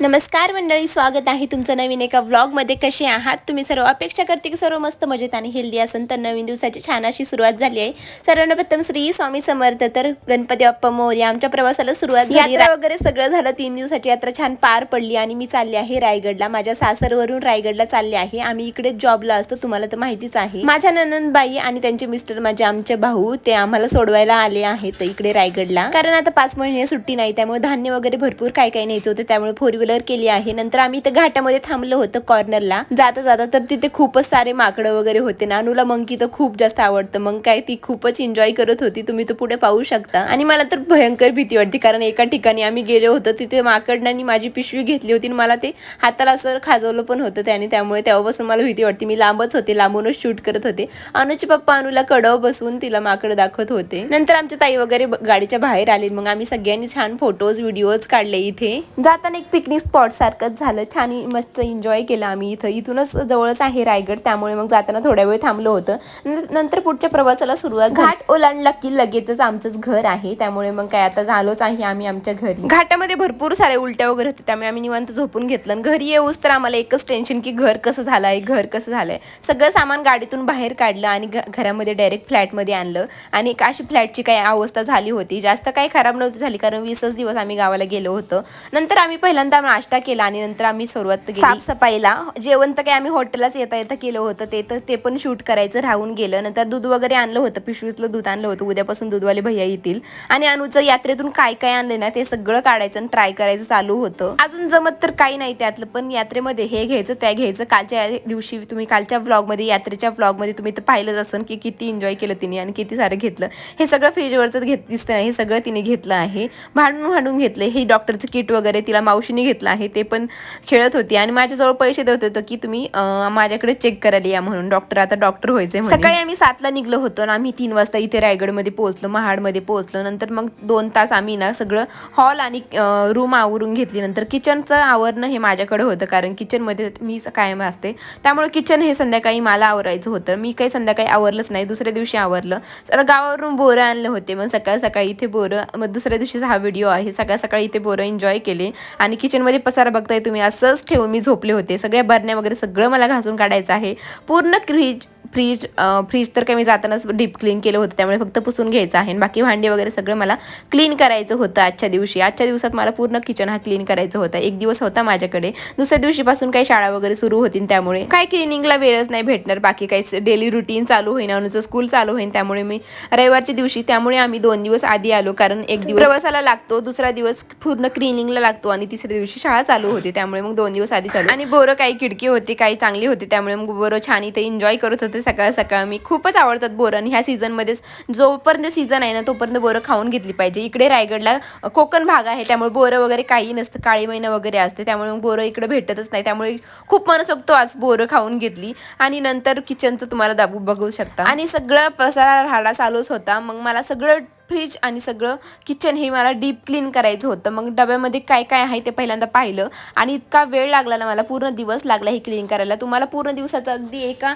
नमस्कार मंडळी स्वागत आहे तुमचं नवीन एका व्लॉगमध्ये कसे आहात? तुम्ही सर्व अपेक्षा करते की सर्व मस्त मजेत आणि हेल्दी असेल तर नवीन दिवसाची छान अशी सुरुवात झाली आहे. सर्वांना प्रथम श्री स्वामी समर्थ तर गणपती बाप्पा मोर्या आमच्या प्रवासाला सुरुवात झाली. यात्रा वगैरे सगळं झालं. तीन दिवसाची यात्रा छान पार पडली आणि मी चालली आहे रायगडला. माझ्या सासरवरून रायगडला चालले आहे. आम्ही इकडे जॉबला असतो तुम्हाला तर माहितीच आहे. माझ्या ननंदबाई आणि त्यांचे मिस्टर माझे आमचे भाऊ ते आम्हाला सोडवायला आले आहेत इकडे रायगडला. कारण आता पाच महिने सुट्टी नाही त्यामुळे धान्य वगैरे भरपूर काय काय न्यायचं होतं त्यामुळे फोर व्हीलर केली आहे. नंतर आम्ही इथं घाटामध्ये थांबलो होतं कॉर्नरला जाता जाता तर तिथे खूपच सारे माकडं वगैरे होते ना. अनुला मंकी तर खूप जास्त आवडतं. मग काय ती खूपच एन्जॉय करत होती. तुम्ही तो पुढे पाहू शकता. आणि मला तर भयंकर भीती वाटते. कारण एका ठिकाणी आम्ही गेलो होतो. तिथे माकडनानी माझी पिशवी घेतली होती आणि मला ते हाताला असं खाजवलं पण होतं त्याने. त्यामुळे तेव्हापासून मला भीती वाटते. मी लांबच होते. लांबूनच शूट करत होते. अनुचे पप्पा अनुला कडव बसून तिला माकड दाखवत होते. नंतर आमच्या ताई वगैरे गाडीच्या बाहेर आले. मग आम्ही सगळ्यांनी छान फोटोज व्हिडिओज काढले इथे. जाताना एक पिकनिक स्पॉट सारखंच झालं. छान मस्त एन्जॉय केलं आम्ही इथं. इथूनच जवळच आहे रायगड त्यामुळे मग जाताना थोड्या वेळ थांबलो होतं. नंतर पुढच्या प्रवासाला सुरुवात घाट ओलांडला की लगेचच आमचंच घर आहे. त्यामुळे मग काय आता झालोच आहे आम्ही आमच्या घरी. घाटामध्ये भरपूर सारे उलट्या वगैरे होते. त्यामुळे आम्ही निवांत झोपून घेतलं. घरी येऊच तर आम्हाला एकच टेन्शन की घर कसं झालंय घर कसं झालंय. सगळं सामान गाडीतून बाहेर काढलं आणि घरामध्ये डायरेक्ट फ्लॅटमध्ये आणलं. आणि एक अशी फ्लॅटची काही अवस्था झाली होती. जास्त काही खराब नव्हती झाली कारण वीसच दिवस आम्ही गावाला गेलो होतो. नंतर आम्ही पहिल्यांदा नाश्ता केला आणि नंतर आम्ही सुरुवात साफसफाईला. जेवण तर काही आम्ही हॉटेललाच येता येता केलं होतं. ते तर ते पण शूट करायचं राहून गेलं. नंतर दूध वगैरे आणलं होतं. पिशवीतलं दूध आणलं होतं. उद्यापासून दूधवाले भैया येतील. आणि अनुचं यात्रेतून काय काय आणलं ना ते सगळं काढायचं आणि ट्राय करायचं चालू होतं. अजून जमत तर काही नाही त्यातलं. पण यात्रेमध्ये हे घ्यायचं त्या घ्यायचं. कालच्या दिवशी तुम्ही कालच्या ब्लॉगमध्ये यात्रेच्या ब्लॉगमध्ये तुम्ही तर पाहिलंच असेल की किती एन्जॉय केलं तिने आणि किती सारं घेतलं. हे सगळं फ्रीजवरचं घेत दिसतं हे सगळं तिने घेतलं आहे. भांडून भांडून घेतलं हे डॉक्टरचं किट वगैरे तिला मावशीने घेतलं आहे ते पण खेळत होती. आणि माझ्याजवळ पैसे देत होतं की तुम्ही माझ्याकडे चेक करायला या म्हणून. डॉक्टर आता डॉक्टर व्हायचे सकाळी आम्ही सातला निघलो होतो आणि आम्ही तीन वाजता इथे रायगडमध्ये पोहोचलो महाडमध्ये पोहोचलो. नंतर मग दोन तास आम्ही ना सगळं हॉल आणि रूम आवरून घेतली. नंतर किचनचं आवरणं हे माझ्याकडे होतं कारण किचनमध्ये मी कायम असते. त्यामुळे किचन हे संध्याकाळी मला आवरायचं होतं. मी काही संध्याकाळी आवरलंच नाही. दुसऱ्या दिवशी आवरलं. तर गावावरून बोरं आणले होते. मग सकाळ सकाळी इथे बोरं मग दुसऱ्या दिवशीचा हा व्हिडिओ आहे. सकाळ सकाळी इथे बोरं एन्जॉय केले आणि किचन किचनमध्ये पसारा बघताय तुम्ही असंच ठेवून मी झोपले होते. सगळ्या बरण्या वगैरे सगळं मला घासून काढायचं आहे. पूर्ण फ्रीज फ्रीज फ्रीज तर काही मी जातानाच डीप क्लीन केलं होतं त्यामुळे फक्त पुसून घ्यायचं आहे. आणि बाकी भांडी वगैरे सगळं मला क्लीन करायचं होतं आजच्या दिवशी. आजच्या दिवसात मला पूर्ण किचन हा क्लीन करायचं होता. एक दिवस होता माझ्याकडे. दुसऱ्या दिवशीपासून काही शाळा वगैरे सुरू होतील त्यामुळे. काय क्लिनिंगला वेळच नाही भेटणार. बाकी काही डेली रुटीन चालू होईन अनुचं स्कूल चालू होईन त्यामुळे मी रविवारच्या दिवशी त्यामुळे आम्ही दोन दिवस आधी आलो. कारण एक दिवस प्रवासाला लागतो दुसरा दिवस पूर्ण क्लिनिंगला लागतो आणि तिसऱ्या दिवशी शाळा चालू होती त्यामुळे मग दोन दिवस आधी चालू. आणि बोरं काही किडकी होती काही चांगली होती त्यामुळे मग बोरं छान इथे एन्जॉय करत होते सकाळ सकाळ. मी खूपच आवडतात बोरं आणि ह्या सीझनमध्येच जोपर्यंत सीझन आहे ना तोपर्यंत बोरं खाऊन घेतली पाहिजे. इकडे रायगडला कोकण भाग आहे त्यामुळे बोरं वगैरे काही नसतं काळी महिना वगैरे असते त्यामुळे मग बोरं इकडे भेटतच नाही. त्यामुळे खूप मनसोक्त आज बोरं खाऊन घेतली. आणि नंतर किचनचं तुम्हाला दाबू बघू शकता. आणि सगळं पसारा राहाडा चालूच होता. मग मला सगळं फ्रीज आणि सगळं किचन हे मला डीप क्लीन करायचं होतं. मग डब्यामध्ये काय काय आहे ते पहिल्यांदा पाहिलं आणि इतका वेळ लागला ना मला पूर्ण दिवस लागला हे क्लीन करायला. तुम्हाला पूर्ण दिवसाचं अगदी एका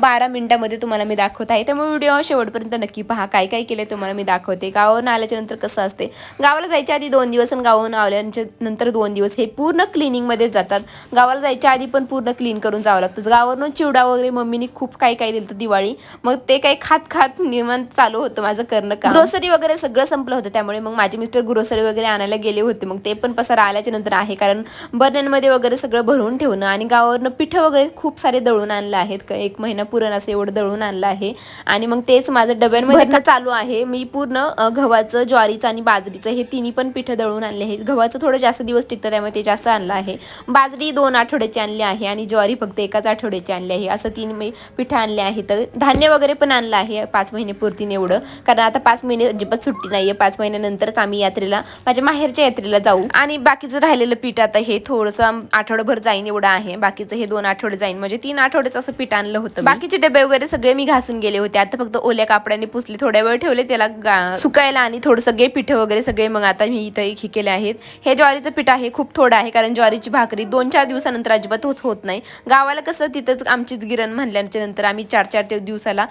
बारा मिनटामध्ये तुम्हाला मी दाखवत आहे. त्यामुळे व्हिडिओ शेवटपर्यंत नक्की पहा. काय काय केलं तुम्हाला मी दाखवते. गावावरून आल्याच्यानंतर कसं असते? गावाला जायच्या आधी दोन दिवस आणि गावावरून आल्याच्यानंतर दोन दिवस हे पूर्ण क्लिनिंगमध्ये जातात. गावाला जायच्या आधी पण पूर्ण क्लीन करून जावं लागतं. गावावरून चिवडा वगैरे मम्मीने खूप काय काय दिलं दिवाळी. मग ते काही खात खात निर्माण चालू होतं माझं करणं ग्रोसरी ग्रोसरी वगैरे सगळं संपलं होतं. त्यामुळे मग माझे मिस्टर ग्रोसरी वगैरे आणायला गेले होते. मग ते पण पसारा आल्याच्यानंतर आहे. कारण बर्नमध्ये वगैरे सगळं भरून ठेवणं आणि गावावरनं पिठं वगैरे खूप सारे दळून आणलं आहेत. क- एक महिना पुरण असं एवढं दळून आणलं आहे. आणि मग तेच माझं डब्यांमध्ये चालू आहे. मी पूर्ण गव्हाचं ज्वारीचं आणि बाजरीचं हे तिन्ही पण पिठं दळून आणले आहेत. गव्हाचं थोडं जास्त दिवस टिकतं त्यामुळे ते जास्त आणलं आहे. बाजरी दोन आठवड्याची आणली आहे आणि ज्वारी फक्त एकाच आठवड्याची आणली आहे. असं तीन मी पिठं आणले आहेत. धान्य वगैरे पण आणलं आहे पाच महिने पुरतीने एवढं. कारण आता पाच महिने अजिबात सुट्टी नाहीये. पाच महिन्यानंतरच आम्ही यात्रेला माझ्या माहेरच्या यात्रेला जाऊ. आणि बाकीचं राहिलेलं पीठ आता हे थोडंसं आठवडाभर जाईन एवढं आहे. बाकीचं हे दोन आठवडे जाईन. म्हणजे तीन आठवडेच असं पीठ आणलं होतं बाकीचे डबे वगैरे सगळे मी घासून गेले होते. आता फक्त ओल्या कापडाने पुसले. थोड्या वेळ ठेवले त्याला गा- सुकायला आणि थोडं सगळे पिठं वगैरे सगळे मग आता मी इथं हे केले आहेत. हे ज्वारीचं पीठ आहे खूप थोडं आहे. कारण ज्वारीची भाकरी दोन चार दिवसानंतर अजिबात होत होत नाही. गावाला कसं तिथंच आमचीच गिरण म्हणल्याच्या नंतर आम्ही चार चार दिवसाला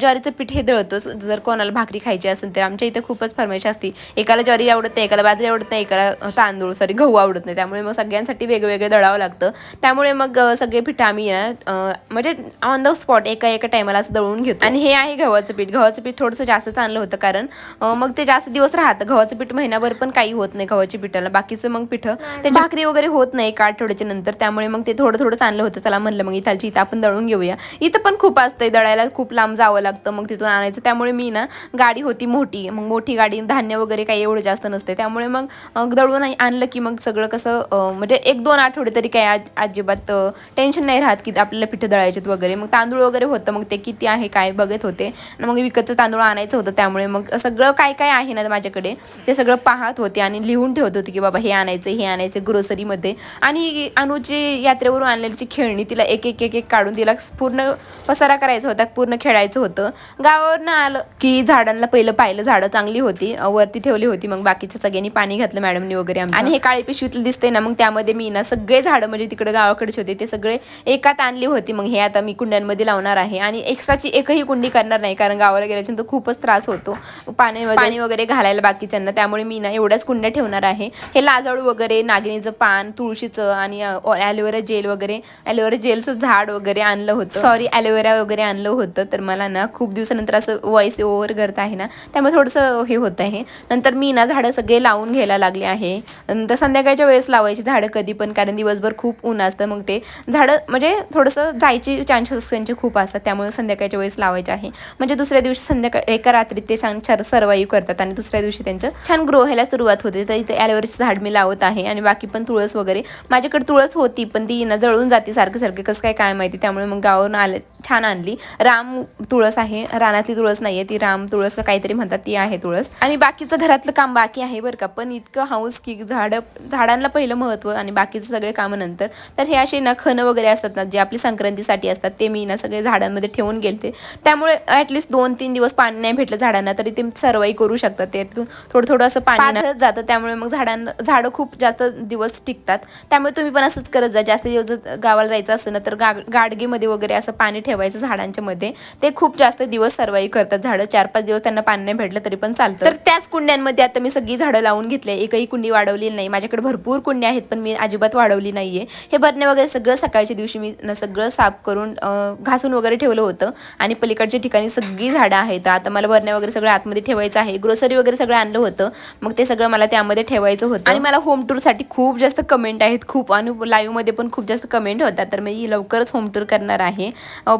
ज्वारीचं पीठ हे दळतोच. जर कोणाला भाकरी खायची असेल तर आमच्या इथे खूपच फरमाईश असते. एकाला ज्वारी आवडत नाही एकाला बाजरी आवडत नाही एकाला तांदूळ सॉरी गहू आवडत नाही. त्यामुळे मग सगळ्यांसाठी वेगवेगळे दळावं लागतं. त्यामुळे मग सगळे पीठ आम्ही म्हणजे ऑन द स्पॉट एका एका टायमाला असं दळून घेतो. आणि हे आहे गव्हाचं पीठ. गव्हाचं पीठ थोडंसं जास्त चांगलं होतं कारण मग ते जास्त दिवस राहतं. गव्हाचं पीठ महिनाभर पण काही होत नाही गव्हाच्या पिठाला. बाकीचं मग पिठं ते भाकरी वगैरे होत नाही एका आठवड्याच्या नंतर. त्यामुळे मग ते थोडं थोडं चांगलं होतं. चला म्हणलं मग इथालची इथं आपण दळून घेऊया. इथं पण खूप असतंय. दळायला खूप लांब जावं लागतं. मग तिथून आणायचं. त्यामुळे मी ना गाडी होती मोठी. मग मोठी गाडी धान्य वगैरे काही एवढं जास्त नसते. त्यामुळे मग दळून आणलं की मग सगळं कसं म्हणजे एक दोन आठवडे तरी काही आज अजिबात टेन्शन नाही राहत की आपल्याला पिठं दळायचेत वगैरे. मग तांदूळ वगैरे होतं मग ते किती आहे काय बघत होते. मग विकतचं तांदूळ आणायचं होतं त्यामुळे मग सगळं काय काय आहे ना माझ्याकडे ते सगळं पाहत होते आणि लिहून ठेवत होते की बाबा हे आणायचं हे आणायचं ग्रोसरीमध्ये आणि अनुची यात्रेवरून आणलेली खेळणी तिला एक एक एक एक काढून तिला पूर्ण पसारा करायचा होता पूर्ण खेळायचं होतं. गावावरनं आलं की झाडांना पहिलं पाहिलं झाडं चांगली होती वरती ठेवली होती मग बाकीच्या सगळ्यांनी पाणी घातलं मॅडमनी वगैरे. आणि हे काळी पिशवीतलं दिसतंय ना मग त्यामध्ये मी ना सगळे झाडं म्हणजे तिकडे गावाकडेच होते ते सगळे एकात आणली होती. मग हे आता मी कुंड्यांमध्ये लावणार आहे. आणि एक्स्ट्राची एकही कुंडी करणार नाही कारण गावाला गेल्याच्यानंतर खूपच त्रास होतो. पाणी पाणी वगैरे घालायला बाकीच्यांना त्यामुळे मी ना एवढ्याच कुंड्या ठेवणार आहे. हे लाजाळू वगैरे नागिनीचं पान तुळशीचं आणि ॲलोवेरा जेल वगैरे ॲलोवेरा जेलचं झाड वगैरे आणलं होतं. सॉरी ॲलोवेरा वगैरे आणलं होतं तर मला ना खूप दिवसानंतर असं वॉइस ओव्हर करत आहे ना त्यामुळे थोडंसं हे होत आहे. नंतर मी ना झाडं सगळे लावून घ्यायला लागले आहे. नंतर संध्याकाळच्या वेळेस लावायची झाडं कधी पण कारण दिवसभर खूप ऊन असतं. मग ते झाडं म्हणजे थोडंसं जायचे चान्सेस त्यांचे खूप असतात. त्यामुळे संध्याकाळच्या वेळेस लावायचे आहे. म्हणजे दुसऱ्या दिवशी संध्याकाळ एका रात्रीत ते छान सर्वाईव्ह करतात आणि दुसऱ्या दिवशी त्यांचं छान ग्रो व्हायला सुरुवात होते. तर इथे ॲलोवेराचं झाड मी लावत आहे आणि बाकी पण तुळस वगैरे. माझ्याकडे तुळस होती पण ती ना जळून जाते सारखं सारखं. कसं काय काय माहिती? त्यामुळे मग गावावरून आले छान आणली. राम तुळस आहे. रानातली तुळस नाहीये. ती राम तुळस का काहीतरी म्हणतात ती आहे तुळस. आणि बाकीचं घरातलं काम बाकी आहे बरं का. पण इतकं हाऊस की झाडं झाडांना पहिलं महत्त्व आणि बाकीचं सगळे कामं नंतर. तर हे असे ना खणं वगैरे असतात ना जे आपली संक्रांतीसाठी असतात ते मी ना सगळे झाडांमध्ये ठेवून गेलते. त्यामुळे ॲटलिस्ट दोन तीन दिवस पाणी नाही भेटलं झाडांना तरी ते सर्वाई करू शकतात. त्यातून थोडं थोडं असं पाणी जातं. त्यामुळे मग झाडांना झाडं खूप जास्त दिवस टिकतात. त्यामुळे तुम्ही पण असंच करत जा. जास्त दिवस गावाला जायचं असेल ना तर गा गाडगेमध्ये वगैरे असं पाणी ठेवायचं झाडांच्या मध्ये. ते खूप जास्त दिवस सर्वाई करतात. झाडं चार पाच दिवस त्यांना पाणी नाही भेटलं तरी पण चालतं. तर त्याच कुंड्यांमध्ये आता मी सगळी झाडं लावून घेतले. एकही कुंडी वाढवलेली नाही. माझ्याकडे भरपूर कुंड्या आहेत पण मी अजिबात वाढवली नाहीये. हे बरणे वगैरे सगळं सकाळच्या दिवशी मी सगळं साफ करून घासून वगैरे ठेवलं होतं. आणि पलीकडच्या ठिकाणी सगळी झाडं आहेत. आता मला बरण्या वगैरे सगळं आतमध्ये ठेवायचं आहे. ग्रोसरी वगैरे सगळं आणलं होतं. मग ते सगळं मला त्यामध्ये ठेवायचं होतं. आणि मला होम टूरसाठी खूप जास्त कमेंट आहेत. खूप आणि लाईव्हमध्ये पण खूप जास्त कमेंट होतात. तर मी लवकरच होम टूर करणार आहे.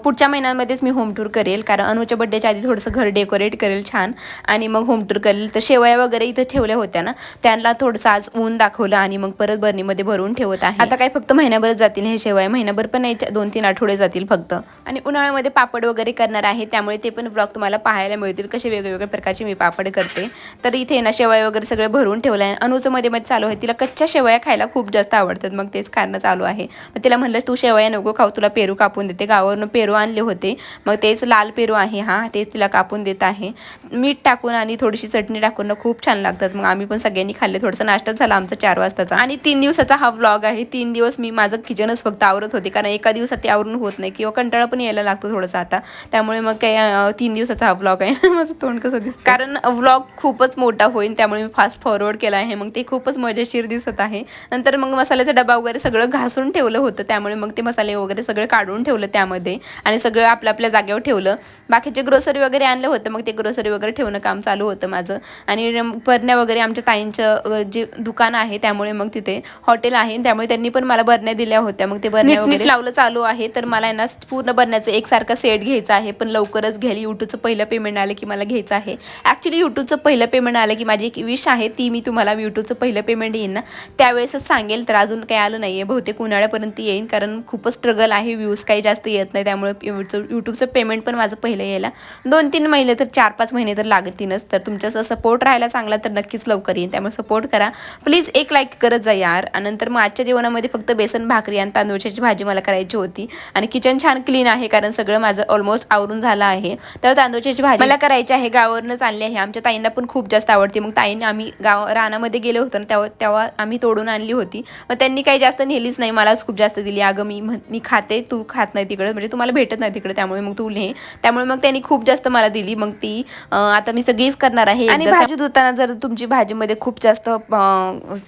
पुढच्या महिन्यामध्येच मी होम टूर करेल. कारण अनुच्या बड्डेच्या आधी थोडंसं घर डेकोरेट करेल छान. आणि मग होम टूर करेल. तर शेवया वगैरे इथं ठेवल्या होत्या ना त्यांना थोडंसं आज ऊन दाखवलं आणि मग परत बरणीमध्ये भरून ठेवत आहे. आता काय फक्त महिन्याभरच जातील हे शेवया. महिन्याभर पण नाही दोन तीन आठवडे जातील फक्त. आणि उन्हाळ्यामध्ये पापड वगैरे करणार आहे. त्यामुळे ते पण ब्लॉग तुम्हाला पाहायला मिळतील. कसे वेगवेगळ्या प्रकारचे मी पापड करते. तर इथे ना शेवया वगैरे सगळे भरून ठेवलं आहे अनुचं मध्ये मध्ये चालू आहे. तिला कच्च्या शेवया खायला खूप जास्त आवडतात. मग तेच खाणं चालू आहे. मग तिला म्हणलं तू शेवया नको खाऊ. तुला पेरू कापून देते. गावावरून पेरू आणले होते. मग तेच लाल पेरू आहे हा तेच तिला कापून देत आहे. मीठ टाकून आणि थोडीशी चटणी टाकून ना खूप छान लागतात. मग आम्ही पण सगळ्यांनी खाल्ले. थोडंसं नाश्ता झाला आमचा चार वाजताचा. आणि तीन दिवसाचा हा व्लॉग आहे. तीन दिवस मी माझं किचनच फक्त आवरत होते. कारण एका दिवसात ते आवरून होत नाही किंवा कंटाळा पण यायला लागतो थोडंसं आता. त्यामुळे मग काय तीन दिवसाचा हा व्लॉग आहे. माझं तोंड कसं दिसतं कारण व्लॉग खूपच मोठा होईल त्यामुळे मी फास्ट फॉरवर्ड केला आहे. मग ते खूपच मजेशीर दिसत आहे. नंतर मग मसाल्याचा डबा वगैरे सगळं घासून ठेवलं होतं. त्यामुळे मग ते मसाले वगैरे सगळं काढून ठेवलं त्यामध्ये. आणि सगळं आपल्या आपल्या जागेवर ठेवलं. बाकीचे ग्रोसरी वगैरे आणलं होतं मग ते ग्रोसरी वगैरे ठेवणं काम चालू होतं माझं. आणि बरण्या वगैरे आमच्या ताईंचं जे दुकान आहे त्यामुळे मग तिथे हॉटेल आहे. त्यामुळे त्यांनी पण मला बरण्या दिल्या होत्या. मग ते बरण्या वगैरे लावलं चालू आहे. तर मला आहे ना पूर्ण बरण्याचं एकसारखा सेट घ्यायचा आहे. पण लवकरच घ्यायला यूट्यूबचं पहिलं पेमेंट आलं की मला घ्यायचं आहे. ॲक्च्युली यूट्यूबचं पहिलं पेमेंट आलं की माझी एक विश आहे ती मी तुम्हाला यूट्यूबचं पहिलं पेमेंट येईन ना. त्यावेळेसच सांगेल तर अजून काही आलं नाही आहे बहुतेक उन्हाळ्यापर्यंत येईन कारण खूपच स्ट्रगल आहे. व्ह्यूज काही जास्त येत नाही त्यामुळे यूट्यूबचं यूट्यूबचं पेमेंट पण माझं पहिलं यायला. दोन तीन महिने तर चार पाच महिने तर लागतीलच. तर तुमचा सपोर्ट राहायला चांगला तर नक्कीच लवकर येईल. त्यामुळे सपोर्ट करा. प्लीज एक लाईक करत जा यार. नंतर मग आजच्या जेवणामध्ये फक्त बेसन भाकरी आणि तांदूळच्याची भाजी मला करायची होती. आणि किचन छान क्लीन आहे कारण सगळं माझं ऑलमोस्ट आवरून झालं आहे. तर तांदूळची भाजी मला करायची आहे गावावरूनच आणली आहे. आमच्या ताईंना पण खूप जास्त आवडते. मग ताईंनी आम्ही गाव रानामध्ये गेलो होतो ना तेव्हा तेव्हा आम्ही तोडून आणली होती. मग त्यांनी काही जास्त नेलीच नाही. मलाच खूप जास्त दिली. अगं मी मी खाते. तू खात नाही तिकडं. म्हणजे तुम्हाला भेटत नाही तिकडे त्यामुळे मग तू लिहे त्यामुळे मग त्यांनी खूप जास्त मला दिली. मग ती आता मी सगळीच करणार आहे. आणि भाजी धुताना जर तुमची भाजीमध्ये खूप जास्त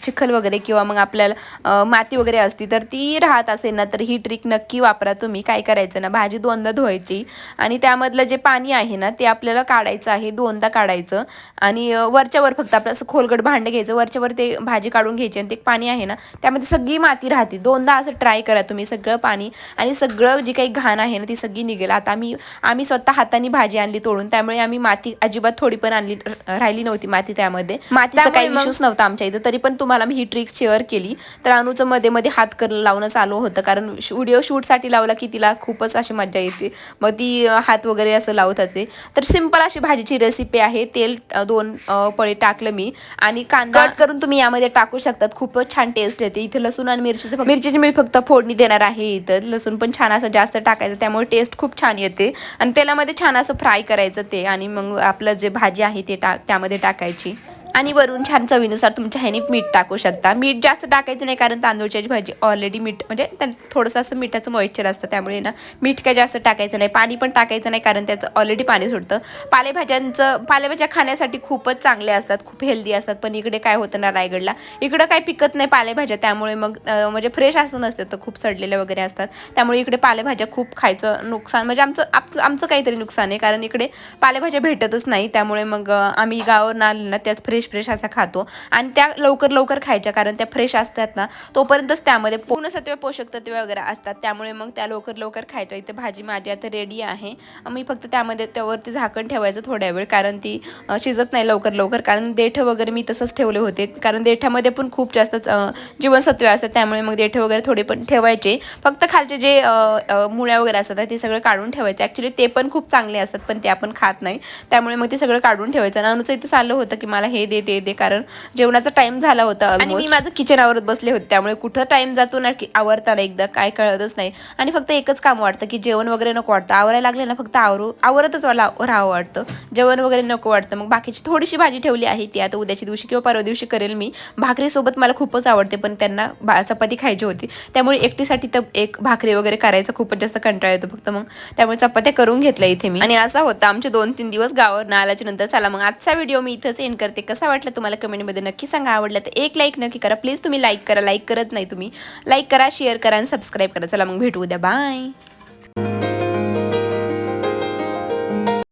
चिखल वगैरे किंवा मग आपल्याला माती वगैरे असती तर ती राहत असेल ना तर ही ट्रिक नक्की वापरा तुम्ही. काय करायचं ना भाजी दोनदा धुवायची. आणि त्यामधलं जे पाणी आहे ना ते आपल्याला काढायचं आहे दोनदा काढायचं. आणि अं, वरच्या वर फक्त आपलं असं खोलगट भांडं घ्यायचं. वरच्या वर ते भाजी काढून घ्यायची आणि ते पाणी आहे ना त्यामध्ये सगळी माती राहते. दोनदा असं ट्राय करा तुम्ही सगळं पाणी. आणि सगळं जी काही घाण आहे ना ती सगळी निघेल. आता आम्ही आम्ही स्वतः हाताने भाजी आणली तोडून. त्यामुळे आम्ही माती अजिबात थोडी पण आणली राहिली नव्हती माती त्यामध्ये. मातीचा काही इश्यूच नव्हता आमच्या इथं. तरी पण तुम्हाला मी ही ट्रिक शेअर केली. तर अनुचं मध्ये मध्ये हात कर लावणं चालू होतं. कारण व्हिडिओ शूटसाठी लावला की तिला खूपच अशी मजा येते. मग ती हात वगैरे असं लावत असते. तर सिंपल अशी भाजीची रेसिपी आहे. तेल दोन पळी टाकलं मी. आणि कांदा कट करून तुम्ही यामध्ये टाकू शकतात. खूपच छान टेस्ट येते. इथे लसूण आणि मिरचीचं फक्त- मिरचीची मी फक्त फोडणी देणार आहे इथं. लसूण पण छान असं जास्त टाकायचं. त्यामुळे टेस्ट खूप छान येते. आणि तेलामध्ये छान असं फ्राय करायचं ते आणि मग आपलं जे भाजी आहे ते टाक त्यामध्ये टाकायची. आणि वरून छान चवीनुसार तुमच्या ह्याने मीठ टाकू शकता. मीठ जास्त टाकायचं नाही कारण तांदूळची भाजी ऑलरेडी मीठ म्हणजे थोडंसं असं मिठाचं मॉइश्चर असतं त्यामुळे ना मीठ काय जास्त टाकायचं नाही. पाणी पण टाकायचं नाही कारण त्याचं ऑलरेडी पाणी सुटतं. पालेभाज्यांचं पालेभाज्या खाण्यासाठी खूपच चांगले असतात खूप हेल्दी असतात. पण इकडे काय होतं ना रायगडला इकडं काय पिकत नाही पालेभाज्या. त्यामुळे मग म्हणजे फ्रेश असं नसते तर खूप सडलेल्या वगैरे असतात. त्यामुळे इकडे पालेभाज्या खूप खायचं नुकसान म्हणजे आमचं आप आमचं काहीतरी नुकसान आहे. कारण इकडे पालेभाज्या भेटतच नाही. त्यामुळे मग आम्ही गावावर आले ना त्याच फ्रेश फ्रेश असा खातो. आणि त्या लवकर लवकर खायच्या कारण त्या फ्रेश असतात ना तोपर्यंतच त्यामध्ये पूर्णसत्व पोषक तत्वे वगैरे असतात. त्यामुळे मग त्या लवकर लवकर खायच्या. इथे भाजी माझी आता रेडी आहे. मी फक्त त्यामध्ये त्यावरती झाकण ठेवायचं थोड्या वेळ कारण ती शिजत नाही लवकर लवकर. कारण देठ वगैरे मी तसंच ठेवले होते. कारण देठामध्ये पण खूप जास्त जीवनसत्वे असतात. त्यामुळे मग देठ वगैरे थोडे पण ठेवायचे. फक्त खालचे जे मुळ्या वगैरे असतात ना, ते सगळं काढून ठेवायचे. ॲक्च्युली ते पण खूप चांगले असतात पण ते आपण खात नाही. त्यामुळे मग ते सगळं काढून ठेवायचं. आणि अनुचं इथं चाललं होतं की मला हे दे ते दे. कारण जेवणाचा टाइम झाला होता आणि मी माझं किचन आवरत बसले होते. त्यामुळे कुठं टाइम जातो ना की आवरताना एकदा काय कळतच नाही. आणि फक्त एकच काम वाटतं की जेवण वगैरे नको वाटतं. आवरायला लागले ना फक्त आवरू आवरतच मला राहावं वाटतं. जेवण वगैरे नको वाटतं. मग बाकीची थोडीशी भाजी ठेवली आहे ती. आता उद्याच्या दिवशी किंवा परवा दिवशी करेल मी. भाकरीसोबत मला खूपच आवडते पण त्यांना चपाती खायची होती. त्यामुळे एकटीसाठी तर एक भाकरी वगैरे करायचा खूपच जास्त कंटाळा येतो फक्त. मग त्यामुळे चपात्या करून घेतल्या इथे मी. आणि असा होता आमचे दोन तीन दिवस गावावर ना आल्याच्यानंतर चला मग आजचा व्हिडिओ मी इथंच एंड करते. कसा वाटला तुम्हाला कमेंटमध्ये नक्की सांगा. आवडलं तर एक लाईक नक्की करा. प्लीज तुम्ही लाईक करा. लाईक करत नाही तुम्ही. लाईक करा शेअर करा आणि सबस्क्राईब करा. चला मग भेटू उद्या. बाय